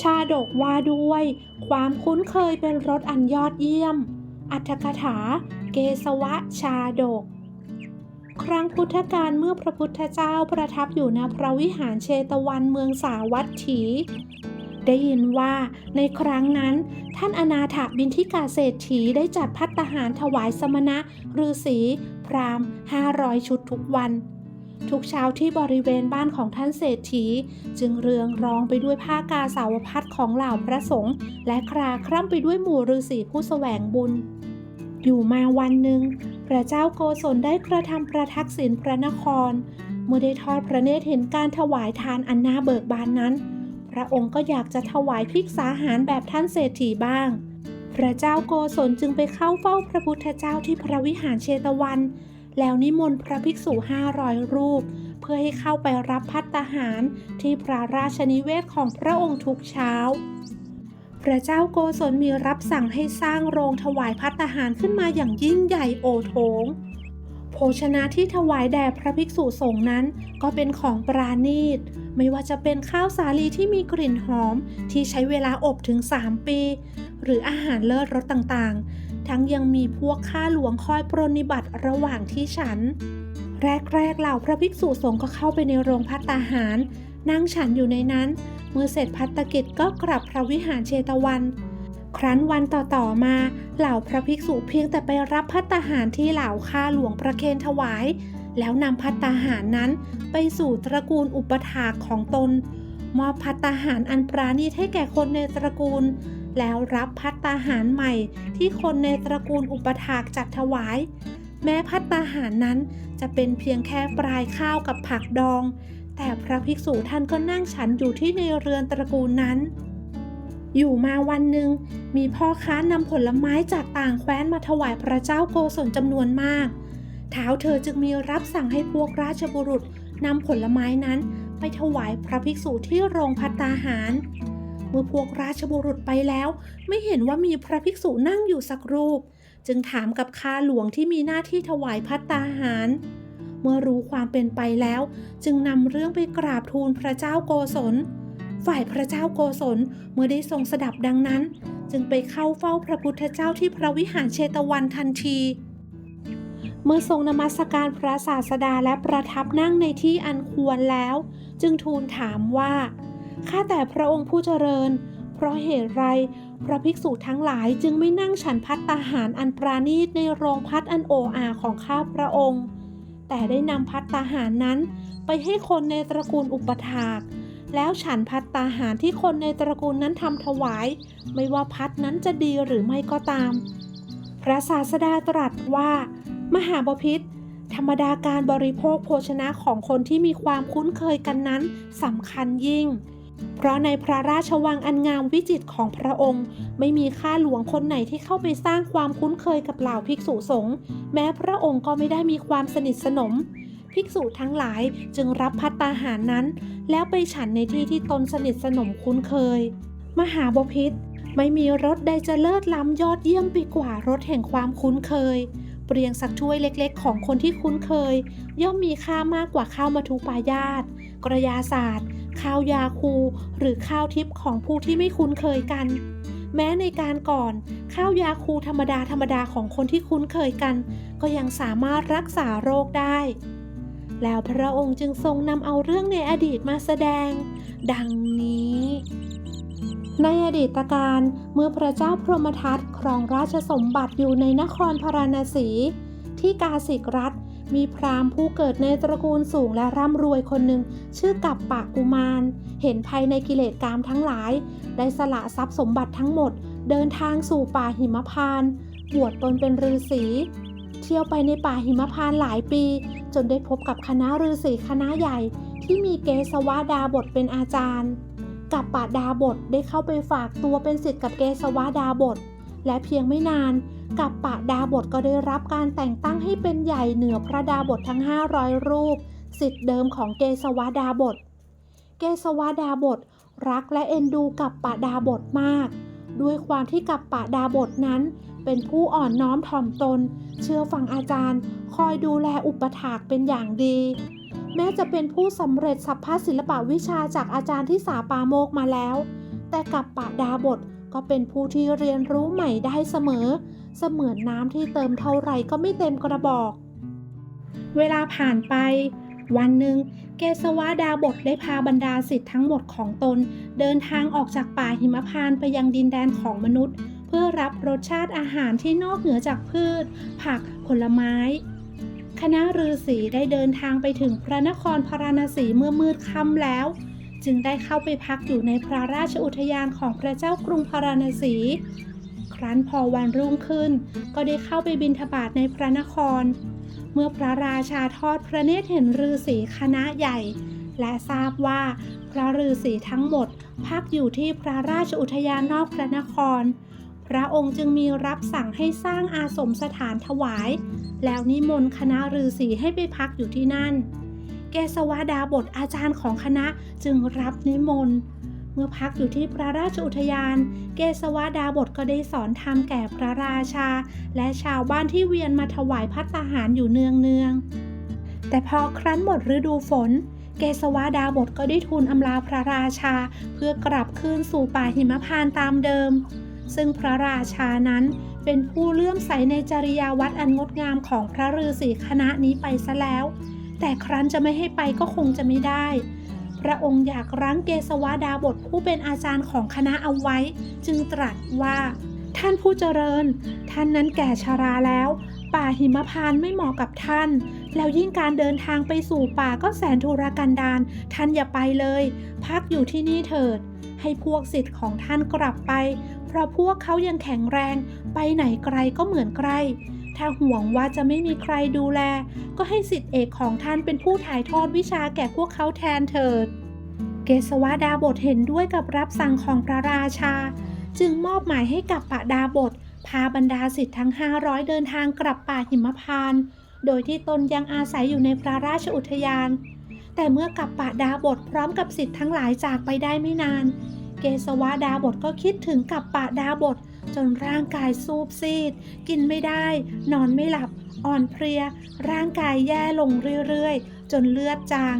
ชาดกว่าด้วย ความคุ้นเคยเป็นรสอันยอดเยี่ยม อัตถกถา เกสวะชาดก ครั้งพุทธกาลเมื่อพระพุทธเจ้าประทับอยู่ณพระวิหารเชตวันเมืองสาวัตถี ได้ยินว่าในครั้งนั้น ท่านอนาถบินทิกาเศรษฐีได้จัดพัตตหารถวายสมณะฤาษีพราหมณ์500 ชุดทุกวัน ทุกเช้าที่บริเวณบ้านของท่านเศรษฐี จึงเรืองรองไปด้วยผ้ากาสาวพัดของเหล่าพระสงฆ์และคราคร่ำไปด้วยหมู่ฤาษีผู้แสวงบุญ อยู่มาวันหนึ่ง พระเจ้าโกศลได้กระทำประทักษิณพระนคร เมื่อได้ทอดพระเนตรเห็นการถวายทานอันน่าเบิกบานนั้น พระองค์ก็อยากจะถวายภิกษาหารแบบท่านเศรษฐีบ้างพระเจ้าโกศลจึงไปเข้าเฝ้าพระพุทธเจ้าที่พระวิหารเชตวัน แล้วนิมนต์พระภิกษุห้าร้อยรูป เพื่อให้เข้าไปรับพัตตาหารที่พระราชนิเวศของพระองค์ทุกเช้า พระเจ้าโกศลมีรับสั่งให้สร้างโรงถวายพัตตาหารขึ้นมาอย่างยิ่งใหญ่โอโถงโภชนะที่ถวายแด่พระภิกษุสงฆ์นั้นก็เป็นของปราณีต ไม่ว่าจะเป็นข้าวสาลีที่มีกลิ่นหอมที่ใช้เวลาอบถึง 3 ปี หรืออาหารเลิศรสต่างๆ ทั้งยังมีพวกข้าหลวงคอยปรนนิบัติระหว่างที่ฉัน แรกๆเหล่าพระภิกษุสงฆ์ก็เข้าไปในโรงพัตตาหาร นั่งฉันอยู่ในนั้น เมื่อเสร็จพัตกิจก็กลับพระวิหารเชตวัน ครั้นวันต่อๆมา เหล่าพระภิกษุเพียงแต่ไปรับพัตตาหารที่เหล่าข้าหลวงประเคนถวาย แล้วนำพัตตาหารนั้นไปสู่ตระกูลอุปถากของตนมอบพัตตาหารอันปราณีตให้แก่คนในตระกูล แล้วรับพัตตาหารใหม่ที่คนในตระกูลอุปถากจัดถวาย แม้พัตตาหารนั้นจะเป็นเพียงแค่ปลายข้าวกับผักดอง แต่พระภิกษุท่านก็นั่งฉันอยู่ที่ในเรือนตระกูลนั้น อยู่มาวันหนึ่งมีพ่อค้านำผลไม้จากต่างแคว้นมาถวายพระเจ้าโกศลจำนวนมากเท้าเธอจึงมีรับสั่งให้พวกราชบุรุษนำผลไม้นั้นไปถวายพระภิกษุที่โรงพัตตาหาร มื่อพวกราชบุรุษไปแล้ว ไม่เห็นว่ามีพระภิกษุนั่งอยู่สักรูป จึงถามกับข้าหลวงที่มีหน้าที่ถวายพัตตาหาร เมื่อรู้ความเป็นไปแล้ว จึงนำเรื่องไปกราบทูลพระเจ้าโกศล ฝ่ายพระเจ้าโกศลเมื่อได้ทรงสดับดังนั้น จึงไปเข้าเฝ้าพระพุทธเจ้าที่พระวิหารเชตวันทันทีเมื่อทรงนมัสการพระศาสดาและประทับนั่งในที่อันควรแล้ว จึงทูลถามว่า ข้าแต่พระองค์ผู้เจริญ เพราะเหตุไรพระภิกษุทั้งหลายจึงไม่นั่งฉันพัตตาหารอันปราณีตในโรงพัดอันโออาของข้าพระองค์ แต่ได้นำพัตตาหารนั้นไปให้คนในตระกูลอุปถาก แล้วฉันพัตตาหารที่คนในตระกูลนั้นทำถวาย ไม่ว่าพัดนั้นจะดีหรือไม่ก็ตาม พระศาสดาตรัสว่า มหาบพิษธรรมดาการบริโภคโภชนะของคนที่มีความคุ้นเคยกันนั้นสำคัญยิ่ง เพราะในพระราชวังอันงามวิจิตรของพระองค์ ไม่มีข้าหลวงคนไหนที่เข้าไปสร้างความคุ้นเคยกับเหล่าภิกษุสงฆ์แม้พระองค์ก็ไม่ได้มีความสนิทสนม ภิกษุทั้งหลายจึงรับพัตตาหารนั้น แล้วไปฉันในที่ที่ตนสนิทสนมคุ้นเคย มหาบพิษไม่มีรถใดจะเลิศล้ำยอดเยี่ยมไปกว่ารถแห่งความคุ้นเคย เปรียงสักถ้วยเล็กๆ ของคนที่คุ้นเคย ย่อมมีค่ามากกว่าข้าวมัทุปายาตกระยาศาสตร์ ข้าวยาคู หรือข้าวทิพย์ของผู้ที่ไม่คุ้นเคยกัน แม้ในการก่อน ข้าวยาคูธรรมดาธรรมดาของคนที่คุ้นเคยกัน ก็ยังสามารถรักษาโรคได้ แล้วพระองค์จึงทรงนำเอาเรื่องในอดีตมาแสดง ดังนี้ ในอดีตการเมื่อพระเจ้าพรหมทัตครองราชสมบัติอยู่ในนครพาราณสี ที่กาสิกรัฐ มีพราหมณ์ผู้เกิดในตระกูลสูงและร่ำรวยคนหนึ่ง ชื่อกับปะกุมาร เห็นภัยในกิเลสกามทั้งหลาย ได้สละทรัพย์สมบัติทั้งหมด เดินทางสู่ป่าหิมพานบวชตนเป็นฤาษีเที่ยวไปในป่าหิมพานหลายปี จนได้พบกับคณะฤาษีคณะใหญ่ ที่มีเกสวดาบทเป็นอาจารย์ กับปะดาบทได้เข้าไปฝากตัวเป็นศิษย์กับเกสวดาบท และเพียงไม่นานกับปะดาบทก็ได้รับการแต่งตั้งให้เป็นใหญ่เหนือพระดาบททั้ง 500 รูปสิทธิ์เดิมของเกสวดาบท เกสวดาบทรักและเอ็นดูกับปะดาบทมาก ด้วยความที่กับปะดาบทนั้น เป็นผู้อ่อนน้อมถ่อมตน เชื่อฟังอาจารย์ คอยดูแลอุปถากเป็นอย่างดี แม้จะเป็นผู้สำเร็จสัพพศิลปะวิชาจากอาจารย์ที่สาปาโมกมาแล้ว แต่กับปะดาบทก็เป็นผู้ที่เรียนรู้ใหม่ได้เสมอ เสมือนน้ำที่เติมเท่าไหร่ก็ไม่เต็มกระบอก เวลาผ่านไป วันหนึ่ง เกสวดาบทได้พาบรรดาสิทธิ์ทั้งหมดของตน เดินทางออกจากป่าหิมพานต์ไปยังดินแดนของมนุษย์ เพื่อรับรสชาติอาหารที่นอกเหนือจากพืช ผักผลไม้ คณะฤาษีได้เดินทางไปถึงพระนครพาราณสีเมื่อมืดค่ำแล้ว จึงได้เข้าไปพักอยู่ในพระราชอุทยานของพระเจ้ากรุงพาราณสี ครั้นพอวันรุ่งขึ้น ก็ได้เข้าไปบิณฑบาตในพระนคร เมื่อพระราชาทอดพระเนตรเห็นฤาษีคณะใหญ่ และทราบว่าพระฤาษีทั้งหมดพักอยู่ที่พระราชอุทยานนอกพระนคร พระองค์จึงมีรับสั่งให้สร้างอาสมสถานถวาย แล้วนิมนต์คณะฤาษีให้ไปพักอยู่ที่นั่น เกสวดาบทอาจารย์ของคณะจึงรับนิมนต์ เมื่อพักอยู่ที่พระราชอุทยาน เกสวดาบทก็ได้สอนธรรมแก่พระราชา และชาวบ้านที่เวียนมาถวายพัตตาหารอยู่เนืองเนืองๆแต่พอครั้นหมดฤดูฝนเกสวดาบทก็ได้ทูลอำลาพระราชา เพื่อกลับคืนสู่ป่าหิมพานต์ตามเดิม ซึ่งพระราชานั้นเป็นผู้เลื่อมใสในจริยาวัดอันงดงามของพระฤาษีคณะนี้ไปซะแล้ว แต่ครั้นจะไม่ให้ไปก็คงจะไม่ได้ พระองค์อยากรั้งเกสวดาบทผู้เป็นอาจารย์ของคณะเอาไว้ จึงตรัสว่า ท่านผู้เจริญ ท่านนั้นแก่ชราแล้ว ป่าหิมพานต์ไม่เหมาะกับท่าน แล้วยิ่งการเดินทางไปสู่ป่าก็แสนทุรกันดารท่านอย่าไปเลย พักอยู่ที่นี่เถิดให้พวกสิทธิ์ของท่านกลับไป ราะพวกเขายังแข็งแรง ไปไหนไกลก็เหมือนใกล ถ้าห่วงว่าจะไม่มีใครดูแล ก็ให้สิทธิเอกของท่านเป็นผู้ถ่ายทอดวิชาแก่พวกเขาแทนเถิด เกสวดาบทเห็นด้วยกับรับสั่งของพระราชา จึงมอบหมายให้กับปะดาบท พาบรรดาสิทธิ์ทั้ง 500 เดินทางกลับป่าหิมพานต์โดยที่ตนยังอาศัยอยู่ในพระราชอุทยาน แต่เมื่อกับปะดาบทพร้อมกับสิทธิ์ทั้งหลายจากไปได้ไม่นาน เกสวดาบทก็คิดถึงกับปะดาบท จนร่างกายซูบซีด กินไม่ได้ นอนไม่หลับ อ่อนเพลีย ร่างกายแย่ลงเรื่อยๆ จนเลือดจาง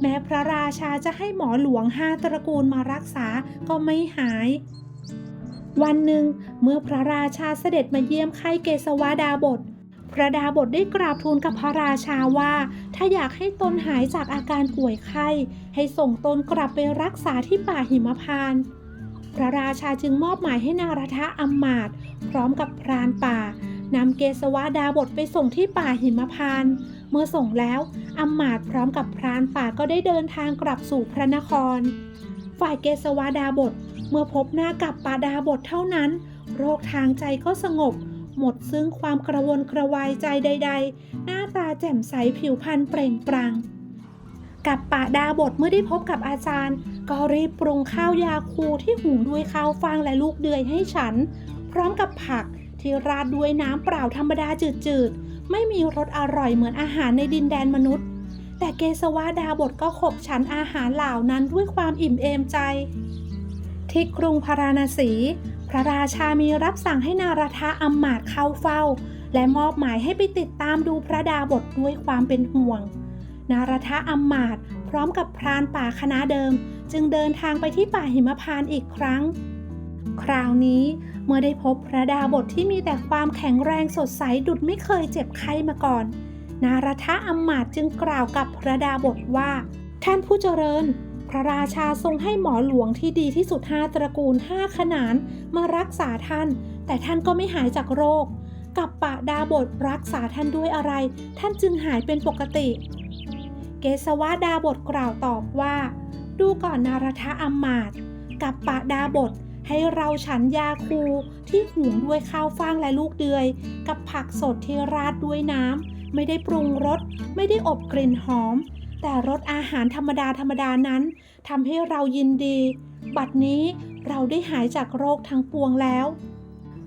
แม้พระราชาจะให้หมอหลวงห้าตระกูลมารักษาก็ไม่หายวันหนึ่งเมื่อพระราชาเสด็จมาเยี่ยมไข้เกสวดาบท พระดาบทได้กราบทูลกับพระราชาว่า ถ้าอยากให้ตนหายจากอาการป่วยไข้ ให้ส่งตนกลับไปรักษาที่ป่าหิมพานต์พระราชาจึงมอบหมายให้นารทะอัมมาตพร้อมกับพรานป่านำเกสวดาบทไปส่งที่ป่าหิมพานต์เมื่อส่งแล้วอัมมาตพร้อมกับพรานป่าก็ได้เดินทางกลับสู่พระนคร ฝ่ายเกสวดาบทเมื่อพบหน้ากับปาดาบทเท่านั้น โรคทางใจก็สงบ หมดซึ่งความกระวนกระวายใจใด ๆ หน้าตาแจ่มใสผิวพรรณเปล่งปลั่งกับปาดาบทเมื่อได้พบกับอาจารย์ ก็รีบปรุงข้าวยาคูที่หุงด้วยข้าวฟางและลูกเดือยให้ฉัน พร้อมกับผักที่ราดด้วยน้ำเปล่าธรรมดาจืดๆ ไม่มีรสอร่อยเหมือนอาหารในดินแดนมนุษย์ แต่เกสวดาบทก็ขบฉันอาหารเหล่านั้นด้วยความอิ่มเอมใจ ที่กรุงพาราณสี พระราชามีรับสั่งให้นารทะอัมมาตเข้าเฝ้า และมอบหมายให้ไปติดตามดูพระดาบทด้วยความเป็นห่วง นารทะอัมมาตพร้อมกับพรานป่าคณะเดิม จึงเดินทางไปที่ป่าหิมพานต์อีกครั้ง คราวนี้เมื่อได้พบพระดาบทที่มีแต่ความแข็งแรงสดใสดุดไม่เคยเจ็บไข้มาก่อน นารทะอัมมาตจึงกล่าวกับพระดาบทว่า ท่านผู้เจริญ พระราชาทรงให้หมอหลวงที่ดีที่สุดห้าตระกูลห้าขนานมารักษาท่าน แต่ท่านก็ไม่หายจากโรค กับปะดาบทรักษาท่านด้วยอะไร ท่านจึงหายเป็นปกติ เกสวดาบทกล่าวตอบว่า ดูก่อนนารทะอมมาตกับปะดาบทให้เราฉันยาคูที่หุงด้วยข้าวฟ่างและลูกเดือย กับผักสดที่ราดด้วยน้ำไม่ได้ปรุงรสไม่ได้อบกลิ่นหอม แต่รสอาหารธรรมดาธรรมดานั้นทำให้เรายินดี บัดนี้เราได้หายจากโรคทั้งปวงแล้ว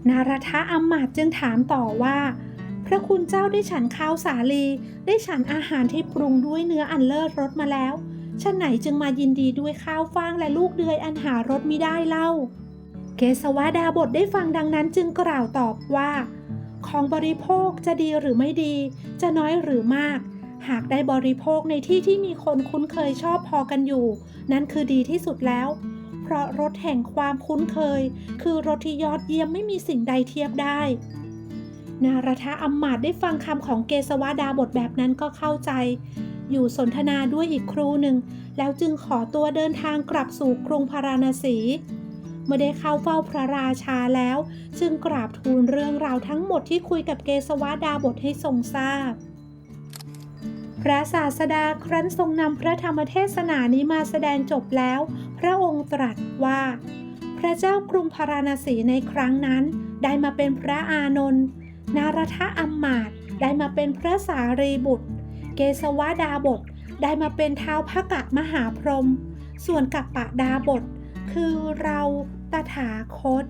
นารทะอัมมาตจึงถามต่อว่า พระคุณเจ้าได้ฉันข้าวสาลี ได้ฉันอาหารที่ปรุงด้วยเนื้ออันเลิศรสมาแล้วฉะไหนจึงมายินดีด้วยข้าวฟ่างและลูกเดือยอันหารสมิได้เล่า เกสวดาบทได้ฟังดังนั้นจึงกล่าวตอบว่า ของบริโภคจะดีหรือไม่ดี จะน้อยหรือมาก หากได้บริโภคในที่ที่มีคนคุ้นเคยชอบพอกันอยู่ นั่นคือดีที่สุดแล้ว เพราะราะรถแห่งความคุ้นเคย คือรถที่ยอดเยี่ยมไม่มีสิ่งใดเทียบได้ นารทะอำมาตได้ฟังคำของเกสวดาบทแบบนั้นก็เข้าใจ อยู่สนทนาด้วยอีกครูหนึ่ง แล้วจึงขอตัวเดินทางกลับสู่กรุงพาราณสีเมื่อได้เข้าเฝ้าพระราชาแล้ว จึงกราบทูลเรื่องราวทั้งหมดที่คุยกับเกสวดาบทให้ทรงทราบ พระศาสดาครั้นทรงนำพระธรรมเทศนานี้มาแสดงจบแล้ว พระองค์ตรัสว่า พระเจ้ากรุงพาราณสีในครั้งนั้นได้มาเป็นพระอานนท์นารทะอัมมาตได้มาเป็นพระสารีบุตร เกสวดาบทได้มาเป็นเท้าพระกะมหาพรหมส่วนกัปปะดาบท คือเราตถาคต